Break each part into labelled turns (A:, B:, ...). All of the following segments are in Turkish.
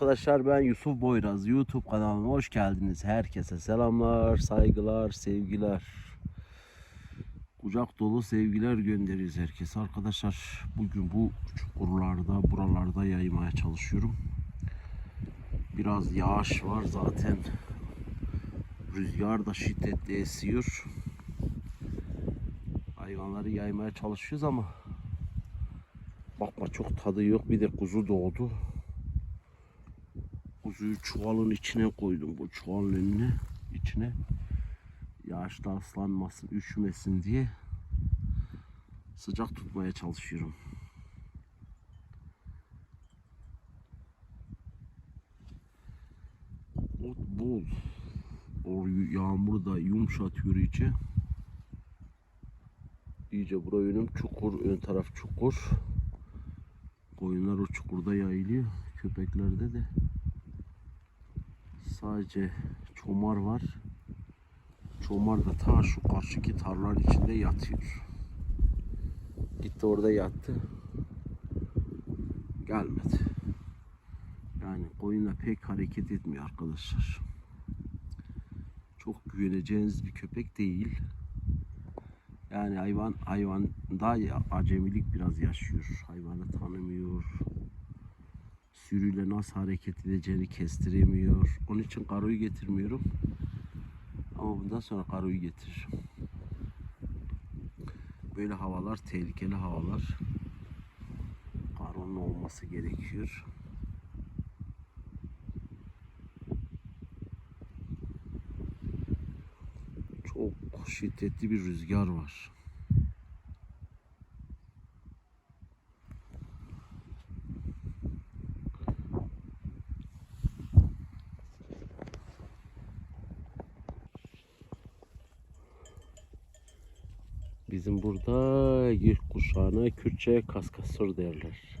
A: Arkadaşlar ben Yusuf Boyraz YouTube kanalına hoş geldiniz. Herkese selamlar, saygılar, sevgiler. Kucak dolu sevgiler gönderiyoruz herkese. Arkadaşlar bugün bu çukurlarda, buralarda yaymaya çalışıyorum. Biraz yağış var zaten. Rüzgar da şiddetli esiyor. Hayvanları yaymaya çalışıyoruz ama bakma çok tadı yok. Bir de kuzu doğdu. Kuzuyu çuvalın içine koydum. Bu çuvalın önüne içine. Yağışta ıslanmasın, üşümesin diye sıcak tutmaya çalışıyorum. Ot bol. O yağmur da yumuşatıyor iyice. İyice bura önüm çukur, ön taraf çukur. Koyunlar o çukurda yayılıyor. Köpeklerde de sadece çomar var. Çomar da ta şu karşıki tarlaların içinde yatıyor. Gitti orada yattı. Gelmedi. Yani koyunla pek hareket etmiyor arkadaşlar. Çok güveneceğiniz bir köpek değil. Yani hayvan hayvanda ya- acemilik biraz yaşıyor. Hayvanı tanımıyor sürüyle nasıl hareket edeceğini kestiremiyor. Onun için karoyu getirmiyorum. Ama bundan sonra karoyu getiririm. Böyle havalar tehlikeli havalar. Karonun olması gerekiyor. Çok şiddetli bir rüzgar var. Bizim burada gök kuşağına Kürtçe kaskasır derler.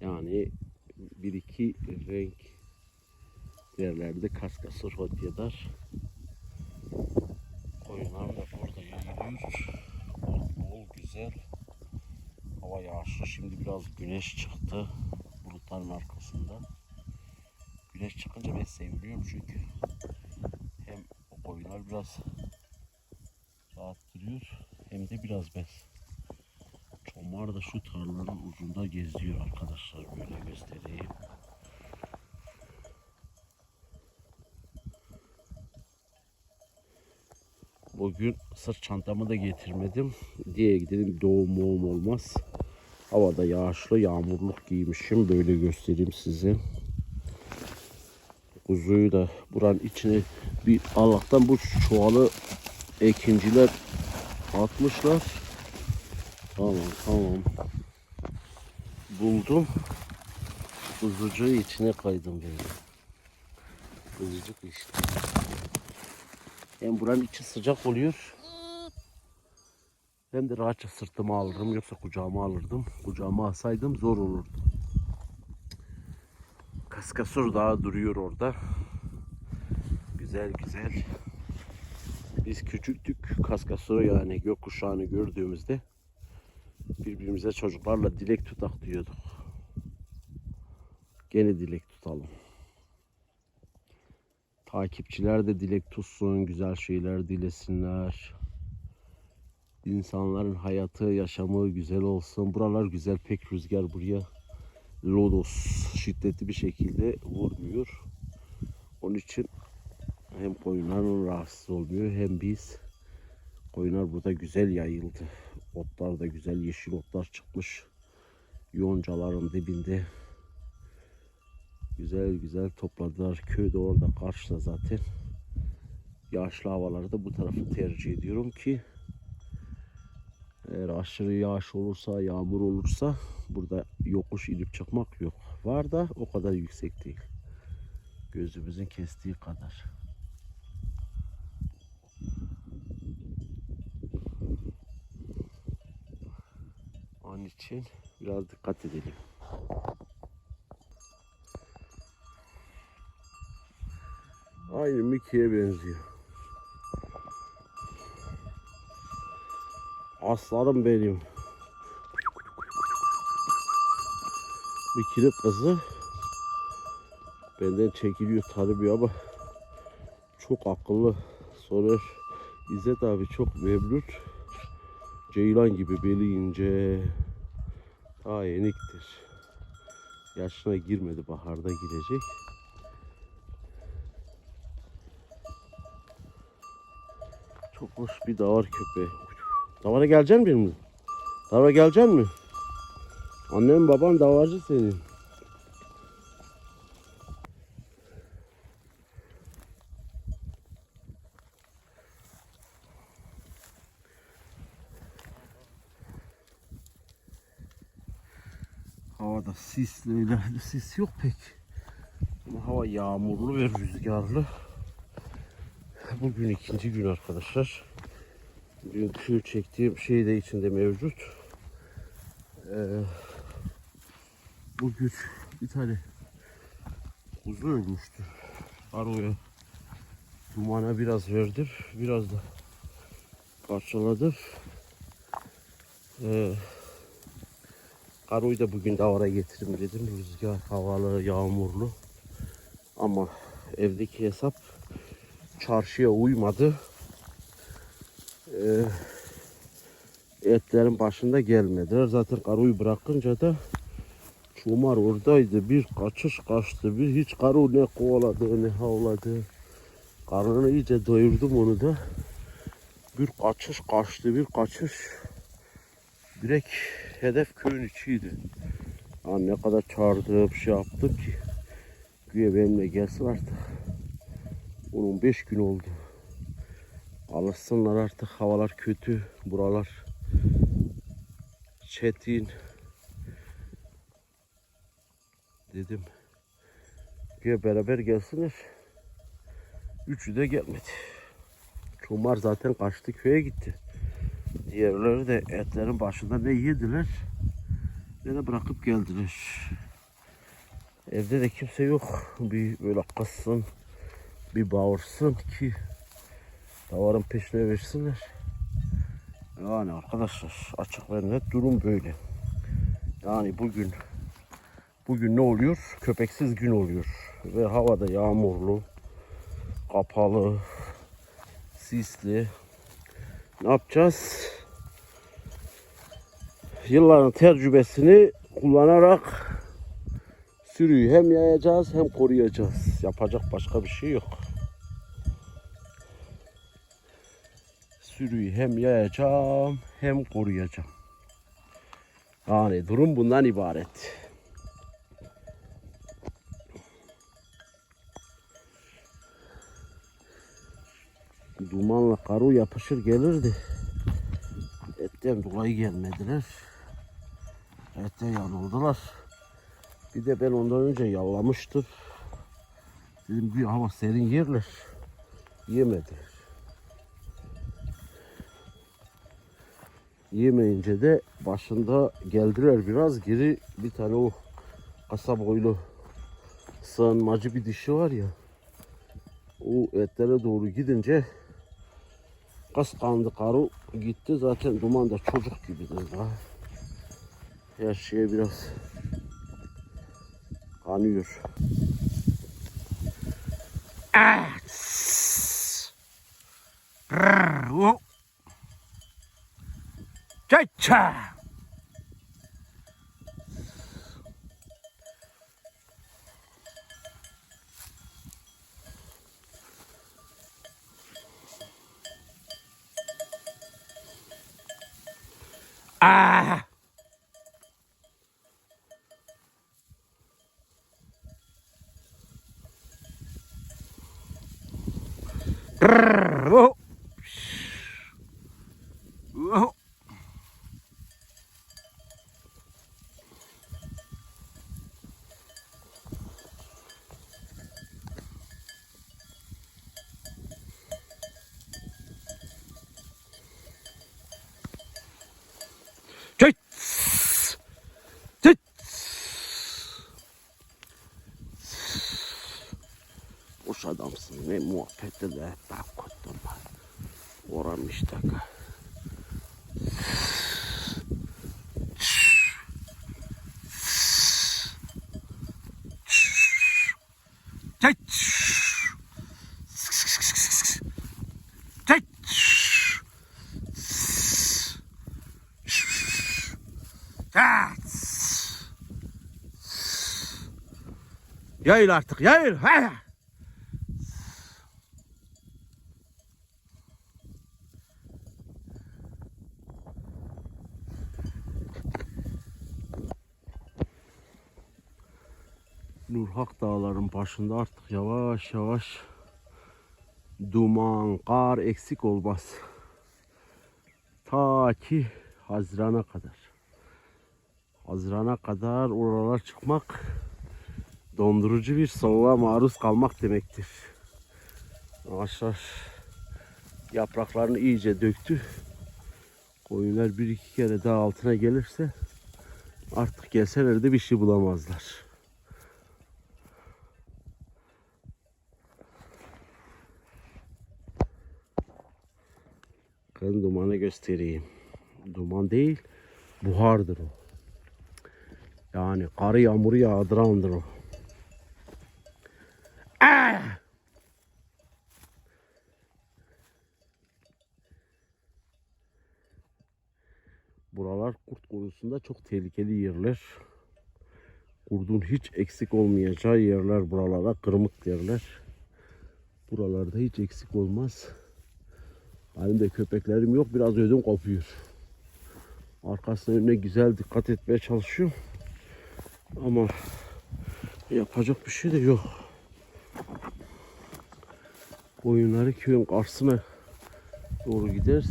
A: Yani bir iki renk derlerdi kaskasır hotyadar. Koyunlar da burada yayılıyor. Bol güzel. Hava yağışlı. Şimdi biraz güneş çıktı bulutların arkasında. Güneş çıkınca ben seviniyorum çünkü hem o koyunlar biraz rahat duruyor hem de biraz bes. Çomar da şu tarlanın ucunda geziyor arkadaşlar böyle göstereyim. Bugün sırt çantamı da getirmedim. Diye gidelim doğum moğum olmaz. Havada yağışlı yağmurluk giymişim. Böyle göstereyim size. Kuzuyu da buranın içine bir Allah'tan bu çuvalı ekinciler atmışlar. Tamam tamam. Buldum. Kuzucuğu içine kaydım böyle. Kuzucuk işte. Hem buranın içi sıcak oluyor. Hem de rahatça sırtıma alırım yoksa kucağıma alırdım. Kucağıma alsaydım zor olurdu. Kaskasur daha duruyor orada. Güzel güzel. Biz küçüktük Kaskasur yani gökkuşağını gördüğümüzde birbirimize çocuklarla dilek tutak diyorduk. Gene dilek tutalım. Takipçiler de dilek tutsun, güzel şeyler dilesinler. İnsanların hayatı, yaşamı güzel olsun. Buralar güzel, pek rüzgar buraya lodos şiddetli bir şekilde vurmuyor. Onun için hem koyunların rahatsız olmuyor hem biz koyunlar burada güzel yayıldı. Otlar da güzel yeşil otlar çıkmış. Yoncaların dibinde güzel güzel topladılar. Köy de orada karşıda zaten. Yağışlı havalarda bu tarafı tercih ediyorum ki eğer aşırı yağış olursa, yağmur olursa burada yokuş inip çıkmak yok. Var da o kadar yüksek değil. Gözümüzün kestiği kadar. Onun için biraz dikkat edelim. Aynı Mickey'e benziyor. Aslanım benim. Kiri kızı Benden çekiliyor tanımıyor ama çok akıllı. Soner İzzet abi çok memnun. Ceylan gibi beli ince. Daha yeniktir. Yaşına girmedi. Baharda girecek. Çok hoş bir davar köpeği. Davara gelecek misin benimle? Davara gelecek mi? Annem baban davarcı senin. Sisli öyle sis yok pek. Ama hava yağmurlu ve rüzgarlı. Bugün ikinci gün arkadaşlar. Dünkü çektiğim şey de içinde mevcut. Ee, bugün bir tane kuzu ölmüştü. Aroya dumana biraz verdim. Biraz da parçaladım. Ee, Karoyu da bugün davara getireyim dedim. Rüzgar havalı, yağmurlu. Ama evdeki hesap çarşıya uymadı. Ee, etlerin başında gelmediler. Zaten karoyu bırakınca da Çumar oradaydı. Bir kaçış kaçtı. Bir hiç karo ne kovaladı ne havladı. Karnını iyice doyurdum onu da. Bir kaçış kaçtı. Bir kaçış. Direkt hedef köyün içiydi. Ha, ne kadar çağırdım şey yaptım ki. Güya benimle gelsin artık. 10-15 gün oldu. Alışsınlar artık havalar kötü. Buralar çetin. Dedim. Güya beraber gelsinler. Üçü de gelmedi. Çomar zaten kaçtı köye gitti. Diğerleri de etlerin başında ne yediler ne de bırakıp geldiler. Evde de kimse yok. Bir böyle kızsın, bir bağırsın ki davarın peşine versinler. Yani arkadaşlar açık net durum böyle. Yani bugün bugün ne oluyor? Köpeksiz gün oluyor. Ve havada yağmurlu, kapalı, sisli. Ne yapacağız? Yılların tecrübesini kullanarak sürüyü hem yayacağız hem koruyacağız. Yapacak başka bir şey yok. Sürüyü hem yayacağım hem koruyacağım. Yani durum bundan ibaret. Dumanla karu yapışır gelirdi. Etten dolayı gelmediler. Ette yanıldılar. Bir de ben ondan önce yallamıştım. Dedim bir hava serin yerler. Yemediler. Yemeyince de başında geldiler biraz geri bir tane o kasa boylu sığınmacı bir dişi var ya o etlere doğru gidince kıskandı karı gitti zaten duman da çocuk gibidir daha her şeye biraz kanıyor. Çaça. Ah! Grrr. boş adamsın. Ne muhabbette de daha kuttum. Oram işte. Çek. Çek. Yayıl artık yayıl. Hayır. Nurhak dağların başında artık yavaş yavaş duman, kar eksik olmaz. Ta ki Haziran'a kadar. Haziran'a kadar oralar çıkmak dondurucu bir soğuğa maruz kalmak demektir. Ağaçlar yapraklarını iyice döktü. Koyunlar bir iki kere daha altına gelirse artık gelseler de bir şey bulamazlar. Bakın dumanı göstereyim. Duman değil, buhardır o. Yani karı yağmuru yağdırandır o. Ah! Buralar kurt konusunda çok tehlikeli yerler. Kurdun hiç eksik olmayacağı yerler buralara kırmık yerler. Buralarda hiç eksik olmaz. Benim de köpeklerim yok. Biraz ödüm kopuyor. Arkasına önüne güzel dikkat etmeye çalışıyorum. Ama yapacak bir şey de yok. Koyunları köyün karşısına doğru gider.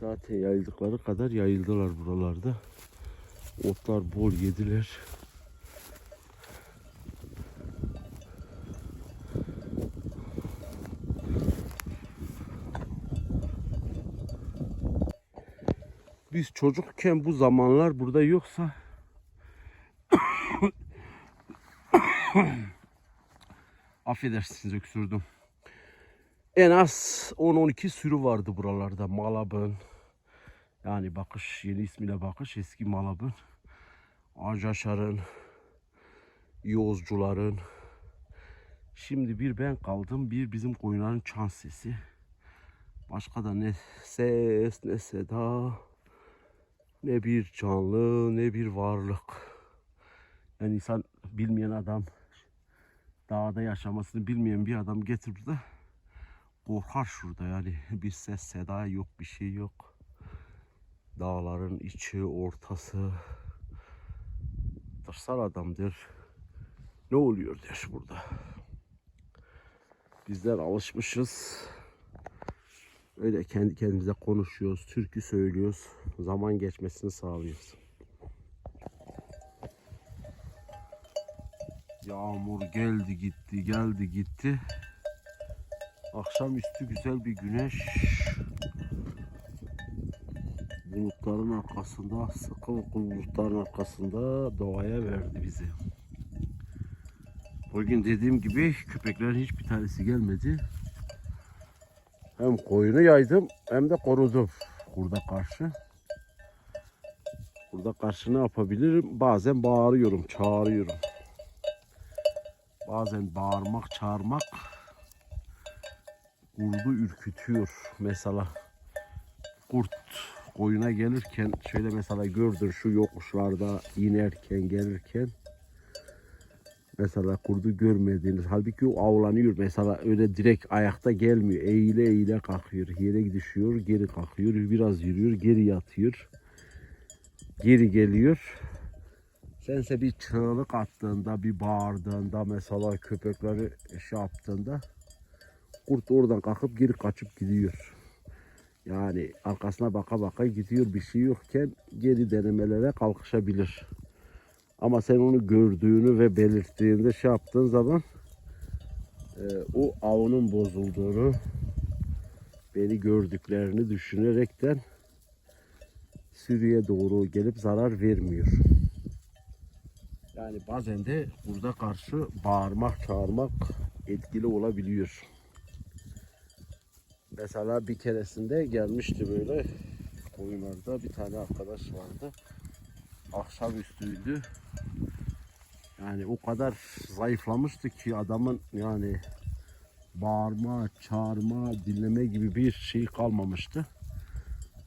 A: Zaten yayıldıkları kadar yayıldılar buralarda. Otlar bol yediler. Biz çocukken bu zamanlar burada yoksa affedersiniz öksürdüm. En az 10-12 sürü vardı buralarda. Malabın. Yani bakış yeni ismiyle bakış eski Malabın. Acaşar'ın. Yozcuların. Şimdi bir ben kaldım. Bir bizim koyunların çan sesi. Başka da ne ses ne seda. Ne bir canlı ne bir varlık. Yani insan bilmeyen adam dağda yaşamasını bilmeyen bir adam getirip de korkar şurada yani bir ses seda yok bir şey yok. Dağların içi ortası tırsal adamdır. Ne oluyor der burada. Bizler alışmışız. Öyle kendi kendimize konuşuyoruz, türkü söylüyoruz. Zaman geçmesini sağlıyoruz. Yağmur geldi gitti, geldi gitti. Akşamüstü güzel bir güneş. Bulutların arkasında, sıkı bulutların arkasında doğaya verdi bizi. Bugün dediğim gibi köpeklerin hiçbir tanesi gelmedi. Hem koyunu yaydım hem de korudum kurda karşı. Burada karşı ne yapabilirim? Bazen bağırıyorum, çağırıyorum. Bazen bağırmak, çağırmak kurdu ürkütüyor. Mesela kurt koyuna gelirken şöyle mesela gördün şu yokuşlarda inerken gelirken mesela kurdu görmediğiniz halbuki o avlanıyor mesela öyle direkt ayakta gelmiyor eğile eğile kalkıyor yere düşüyor geri kalkıyor biraz yürüyor geri yatıyor geri geliyor. Sense bir çığlık attığında bir bağırdığında mesela köpekleri şey yaptığında kurt oradan kalkıp geri kaçıp gidiyor. Yani arkasına baka baka gidiyor. Bir şey yokken geri denemelere kalkışabilir. Ama sen onu gördüğünü ve belirttiğinde şey yaptığın zaman e, o avının bozulduğunu beni gördüklerini düşünerekten sürüye doğru gelip zarar vermiyor. Yani bazen de burada karşı bağırmak, çağırmak etkili olabiliyor. Mesela bir keresinde gelmişti böyle koyunlarda bir tane arkadaş vardı. Akşamüstüydü. Yani o kadar zayıflamıştı ki adamın yani bağırma, çağırma, dinleme gibi bir şey kalmamıştı.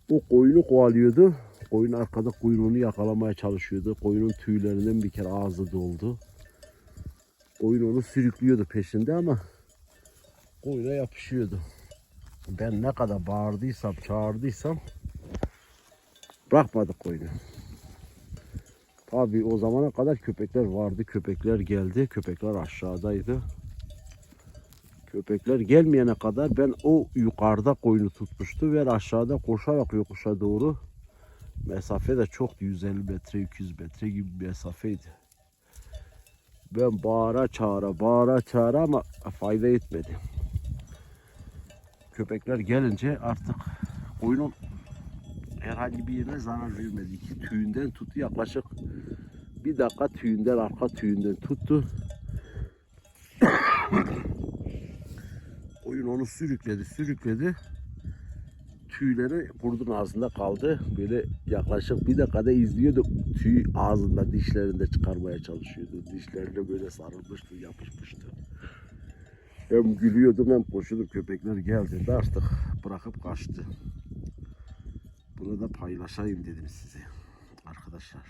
A: O koyunu kovalıyordu. Koyun arkada kuyruğunu yakalamaya çalışıyordu. Koyunun tüylerinden bir kere ağzı doldu. Koyun onu sürüklüyordu peşinde ama koyuna yapışıyordu. Ben ne kadar bağırdıysam, çağırdıysam bırakmadık koyunu. Tabii o zamana kadar köpekler vardı. Köpekler geldi. Köpekler aşağıdaydı. Köpekler gelmeyene kadar ben o yukarıda koyunu tutmuştu ve aşağıda koşarak yokuşa doğru mesafe de çok 150 metre 200 metre gibi bir mesafeydi. Ben bağıra çağıra bağıra çağıra ama fayda etmedi. Köpekler gelince artık koyunun herhangi bir yerine zarar vermedi. Tüyünden tuttu yaklaşık bir dakika tüyünden arka tüyünden tuttu. Koyun onu sürükledi sürükledi. Tüyleri kurdun ağzında kaldı. Böyle yaklaşık bir dakikada izliyordu. Tüy ağzında dişlerinde çıkarmaya çalışıyordu. Dişlerine böyle sarılmıştı, yapışmıştı. Hem gülüyordum hem koşuyordum. Köpekler geldiğinde artık bırakıp kaçtı. Bunu da paylaşayım dedim size arkadaşlar.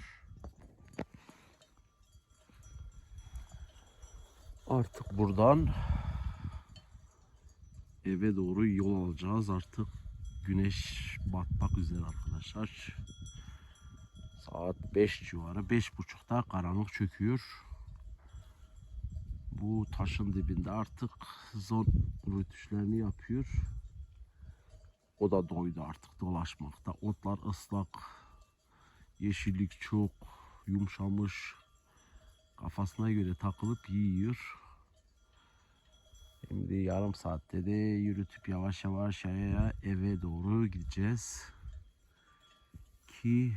A: Artık buradan eve doğru yol alacağız. Artık güneş batmak üzere arkadaşlar. Saat 5 civarı. 5.30'da karanlık çöküyor. Bu taşın dibinde artık zor rütüşlerini yapıyor. O da doydu artık dolaşmakta. Otlar ıslak. Yeşillik çok yumuşamış. Kafasına göre takılıp yiyor. Şimdi yarım saatte de yürütüp yavaş yavaş yaya eve doğru gideceğiz. Ki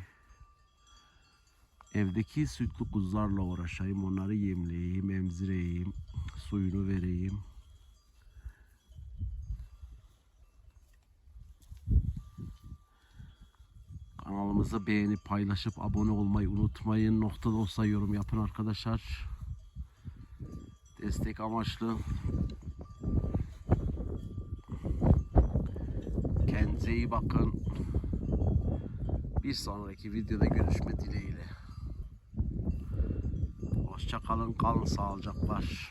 A: evdeki sütlü kuzularla uğraşayım. Onları yemleyeyim, emzireyim, suyunu vereyim. Kanalımızı beğenip paylaşıp abone olmayı unutmayın. Noktada olsa yorum yapın arkadaşlar. Destek amaçlı. Kendinize iyi bakın. Bir sonraki videoda görüşme dileğiyle. Hoşça kalın, kalın sağlıcaklar.